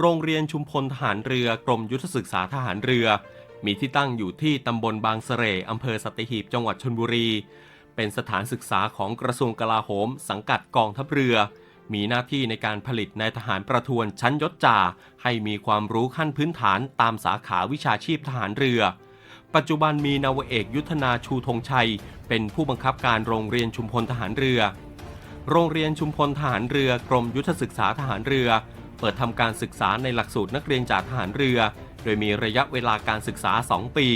โรงเรียนชุมพลทหารเรือกรมยุทธศึกษาทหารเรือ มีที่ตั้งอยู่ที่ตำบลบางเสร่อำเภอสัตหีบจังหวัดชลบุรี เป็นสถานศึกษาของกระทรวงกลาโหม สังกัดกองทัพเรือ มีหน้าที่ในการผลิตนายทหารประทวนชั้นยศจ่า ให้มีความรู้ขั้นพื้นฐานตามสาขาวิชาชีพทหารเรือ ปัจจุบันมีนาวเอกยุทธนาชูธงชัย เป็นผู้บังคับการโรงเรียนชุมพลทหารเรือ โรงเรียนชุมพลทหารเรือกรมยุทธศึกษาทหารเรือ เปิดทำการศึกษาในหลักสูตรนักเรียนจากทหารเรือ โดยมีระยะเวลาการศึกษา 2 ปี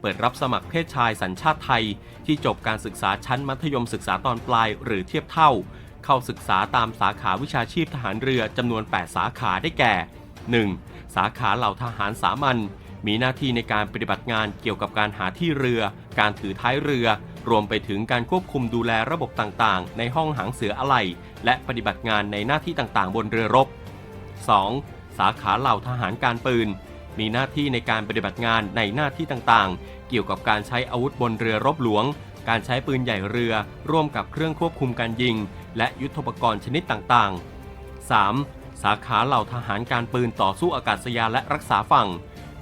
เปิดรับสมัครเพศชายสัญชาติไทย ที่จบการศึกษาชั้นมัธยมศึกษาตอนปลายหรือเทียบเท่า เข้าศึกษาตามสาขาวิชาชีพทหารเรือจำนวน 8 สาขาได้แก่ 1. สาขาเหล่าทหารสามัญมีหน้าที่ในการปฏิบัติงานเกี่ยวกับการหาที่เรือ การถือท้ายเรือ รวมไปถึงการควบคุมดูแลระบบต่างๆ ในห้องหางเสืออะไหล่และปฏิบัติงานในหน้าที่ต่างๆ บนเรือรบ 2. สาขาเหล่าทหารการปืน มีหน้าที่ในการปฏิบัติงานในหน้าที่ต่างๆ เกี่ยวกับการใช้อาวุธบนเรือรบหลวง การใช้ปืนใหญ่เรือ ร่วมกับเครื่องควบคุมการยิง และยุทธปกรณ์ชนิดต่างๆ 3. สาขาเหล่าทหารการปืนต่อสู้อากาศยานและรักษาฝั่ง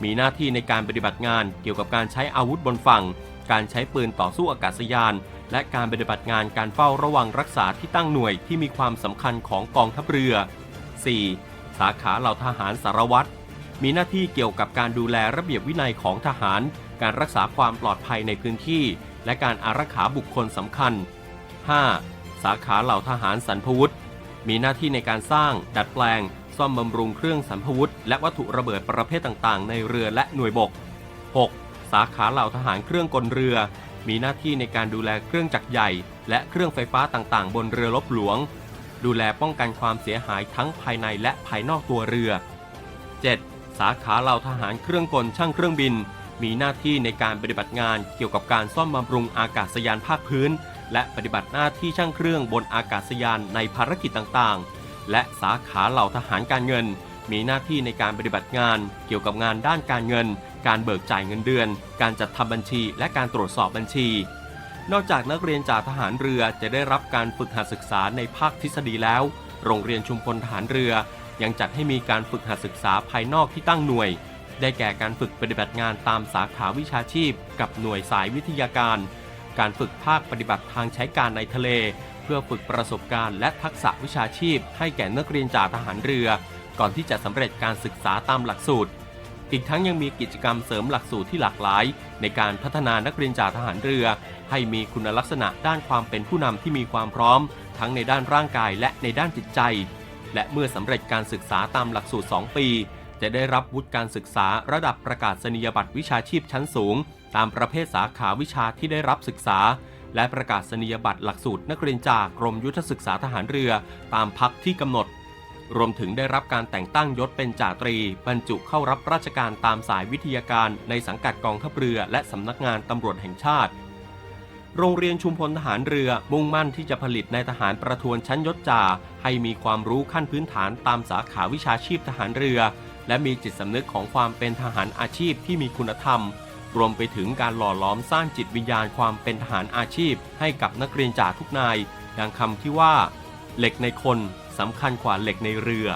มีหน้าที่ในการปฏิบัติงานเกี่ยวกับการใช้อาวุธบนฝั่ง การใช้ปืนต่อสู้อากาศยาน และการปฏิบัติงานการเฝ้าระวังรักษาที่ตั้งหน่วยที่มีความสำคัญของกองทัพเรือ 4. สาขาเหล่าทหารสารวัตรมีหน้าที่เกี่ยวกับการดูแลระเบียบวินัยของทหาร การรักษาความปลอดภัยในพื้นที่ และการอารักขาบุคคลสำคัญ 5. สาขาเหล่าทหารสันพวุธ มีหน้าที่ในการสร้าง ดัดแปลง ซ่อมบำรุงเครื่องสันพวุธ และวัตถุระเบิดประเภทต่างๆ ในเรือและหน่วยบก 6. สาขาเหล่าทหารเครื่องกลเรือ มีหน้าที่ในการดูแลเครื่องจักรใหญ่ และเครื่องไฟฟ้าต่างๆ บนเรือรบหลวง ดูแลป้องกันความเสียหายทั้งภายในและภายนอกตัวเรือ 7. สาขาเหล่าทหารเครื่องกลช่างเครื่องบิน มีหน้าที่ในการปฏิบัติงานเกี่ยวกับการซ่อมบำรุงอากาศยานภาคพื้น และปฏิบัติหน้าที่ช่างเครื่องบนอากาศยานในภารกิจต่างๆ และสาขาเหล่าทหารการเงิน มีหน้าที่ในการปฏิบัติงาน เกี่ยวกับงานด้านการเงิน การเบิกจ่ายเงินเดือน การจัดทำบัญชี และการตรวจสอบบัญชี นอกจากนักเรียนจากทหารเรือจะได้รับการฝึกหัดศึกษาในภาคทฤษฎีแล้ว โรงเรียนชุมพลทหารเรือ ยังจัดให้มีการฝึกหัดศึกษาภายนอกที่ตั้งหน่วย ได้แก่การฝึกปฏิบัติงานตามสาขาวิชาชีพ กับหน่วยสายวิทยาการ การฝึกภาคปฏิบัติทางใช้การในทะเล เพื่อฝึกประสบการณ์และทักษะวิชาชีพ ให้แก่นักเรียนจากทหารเรือ ก่อนที่จะสำเร็จการศึกษาตามหลักสูตร อีกทั้งยังมีกิจกรรมเสริมหลักสูตรที่หลากหลาย ในการพัฒนานักเรียนจากทหารเรือ ให้มีคุณลักษณะด้านความเป็นผู้นำที่มีความพร้อม ทั้งในด้านร่างกายและในด้านจิตใจ และเมื่อสำเร็จการศึกษาตามหลักสูตร 2 ปี จะได้รับวุฒิการศึกษาระดับประกาศนียบัตรวิชาชีพชั้นสูง ตามประเภทสาขาวิชาที่ได้รับศึกษา และประกาศนียบัตรหลักสูตรนักเรียนจากกรมยุทธศึกษาทหารเรือ ตามพักที่กำหนด รวมถึงได้รับการแต่งตั้งยศเป็นจ่าตรี บรรจุเข้ารับราชการตามสายวิทยาการในสังกัดกองทัพเรือ และสำนักงานตำรวจแห่งชาติ โรงเรียนชุมพลทหารเรือมุ่งมั่นที่จะผลิตนายทหารประทวนชั้นยศจ่า ให้มีความรู้ขั้นพื้นฐานตามสาขาวิชาชีพทหารเรือ และมีจิตสำนึกของความเป็นทหารอาชีพที่มีคุณธรรม รวมไปถึงการหล่อล้อมสร้างจิตวิญญาณความเป็นทหารอาชีพ ให้กับนักเรียนจ่าทุกนายดังคำที่ว่า เหล็กในคนสำคัญกว่าเหล็กในเรือ